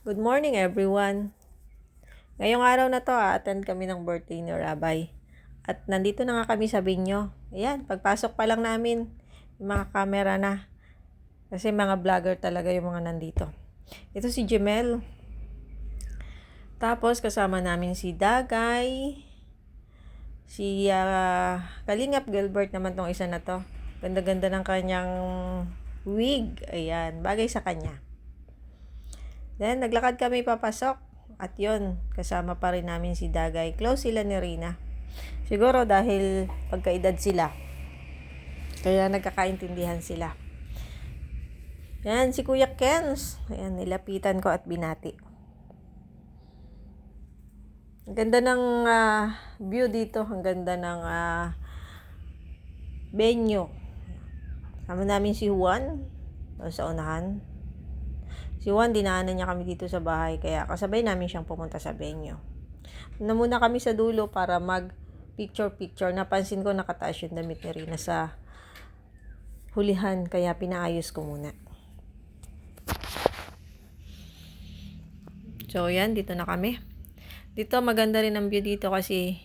Good morning everyone. Ngayong araw na to, attend kami ng birthday ni Rabbi. At nandito na nga kami sa binyo. Ayan, pagpasok pa lang namin, mga camera na. Kasi mga vlogger talaga yung mga nandito. Ito si Jemel. Tapos kasama namin si Dagay. Si ah, Kalingap Gilbert naman tong isa na to. Ganda-ganda ng kanyang wig. Ayan, bagay sa kanya. Then, naglakad kami papasok. At yon kasama pa rin namin si Dagay. Close sila ni Rina. Siguro dahil pagkaedad sila. Kaya nagkakaintindihan sila. Yan, si Kuya Kens. Ayan, nilapitan ko at binati. Ang ganda ng ah, view dito. Ang ganda ng ah, venue. Sama namin si Juan sa unahan. Si Juan, dinaanan niya kami dito sa bahay, kaya kasabay namin siyang pumunta sa venue. Na muna kami sa dulo para mag picture-picture. Napansin ko nakataas yung damit ni Rina sa hulihan, kaya pinaayos ko muna. So, yan, dito na kami. Dito, maganda rin ang view dito kasi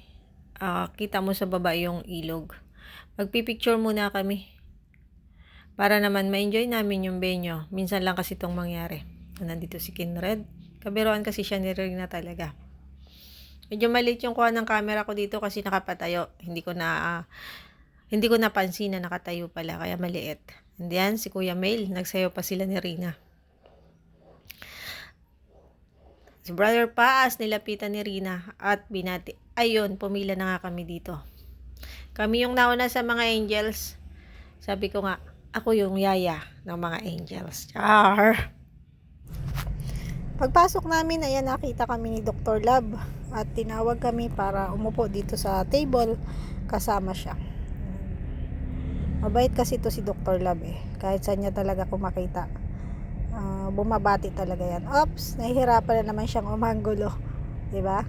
ah, kita mo sa baba yung ilog. Magpipicture muna kami. Para naman ma-enjoy namin yung venue. Minsan lang kasi itong mangyari. Nandito si Kinred. Kabiruan kasi siya ni Rina talaga. Medyo maliit yung kuha ng camera ko dito kasi nakapatayo. Hindi ko na ah, hindi ko napansin na nakatayo pala kaya maliit. And yan, si Kuya Mail, nagsayo pa sila ni Rina. Si Brother Paas, nilapitan ni Rina at binati. Ayun, pumila na nga kami dito. Kami yung nauna sa mga angels. Sabi ko nga, ako yung yaya ng mga angels. Char! Pagpasok namin, ayan nakita kami ni Dr. Lab at tinawag kami para umupo dito sa table kasama siya. Mabait kasi to si Dr. Lab eh. Kahit saan niya talaga kumakita. Ah, bumabati talaga yan. Ops, nahihirapan na naman siyang umanggulo. ba?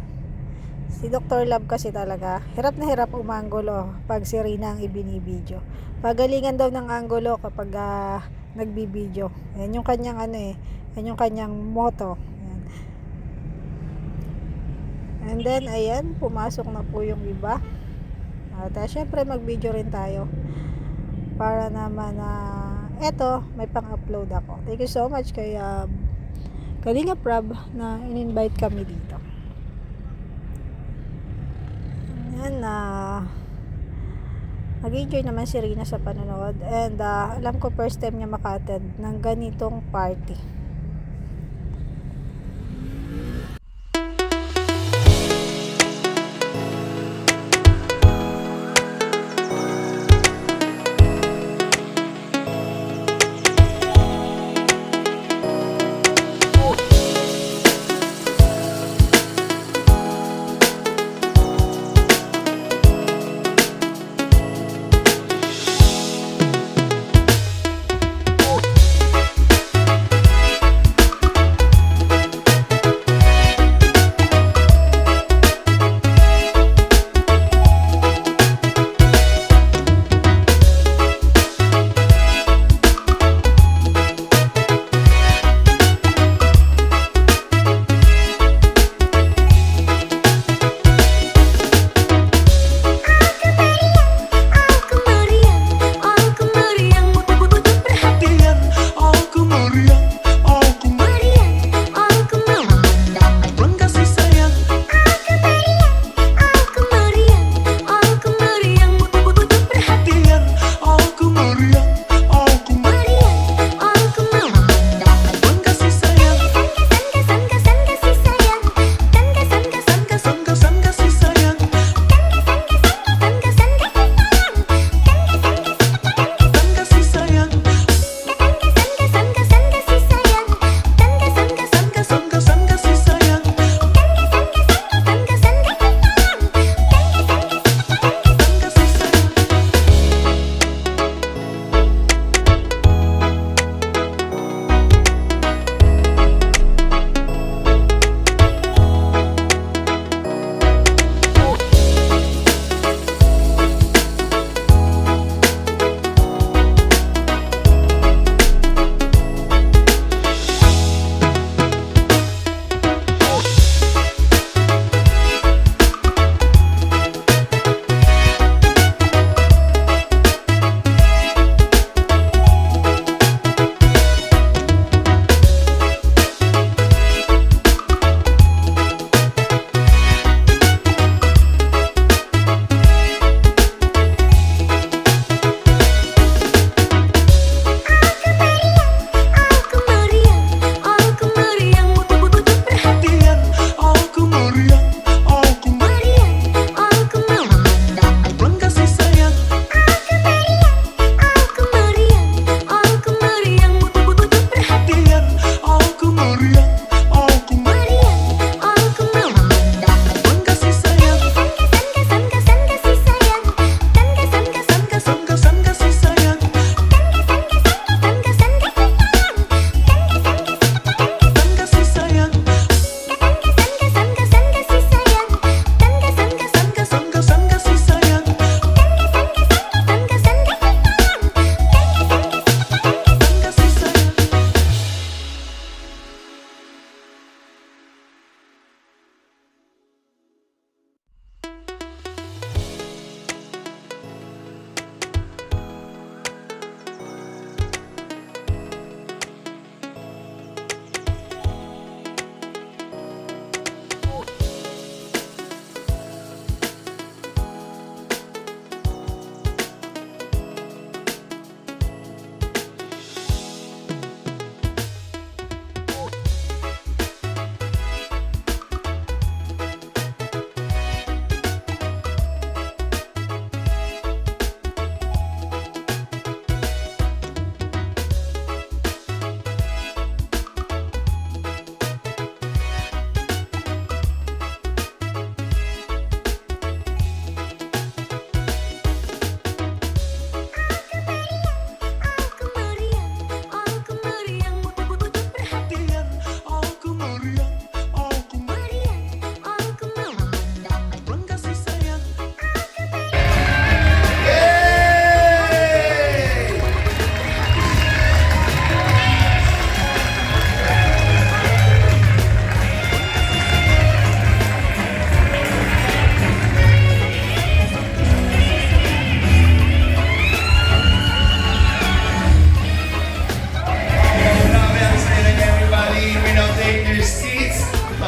Si Dr. Lab kasi talaga, hirap na hirap umanggulo pag si Rina ang ibinibidyo. Pagalingan daw ng anggulo kapag ah, nagbibidyo. Yan yung kanyang ano eh, yan yung kanyang motto. Yan. And then, ayan, pumasok na po yung iba. At uh, syempre, mag-video rin tayo. Para naman na, eto, may pang-upload ako. Thank you so much kay uh, Kalinga Prab na in-invite kami dito. Yan na nag-enjoy naman si Rina sa panonood and ah, alam ko first time niya maka-attend ng ganitong party.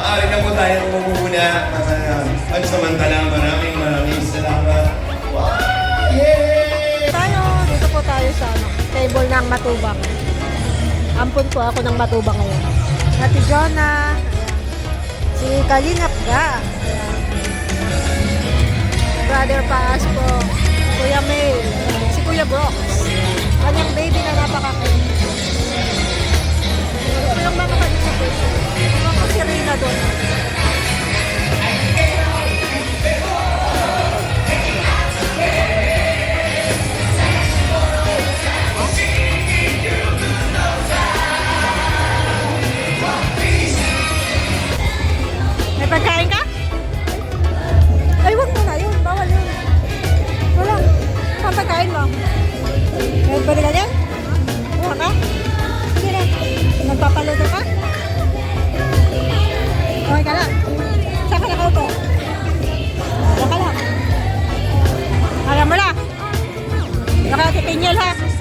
maaari na po tayo muna. At samantala, maraming maraming salamat. Wow! Yay! Tayo, dito po tayo sa ano, table ng matubang. Ampun po ako ng matubang ngayon. Ati Jonna, si Kalingap Ga. Brother Paas po, Kuya May, si Kuya Brooks, kanyang baby na napaka-cute. Ito yung mga kanina po si Rina doon. May pagkain ka? Ay, wag mo na yun. Bawal yun. Wala. Saan pagkain mo? Pwede ka niyan? Wala ka? Sige na. Nagpapaluto ka? Okay ka lang. Saan ka nakaupo? Saan ka lang? Alam mo na. Nakatipin niya lahat.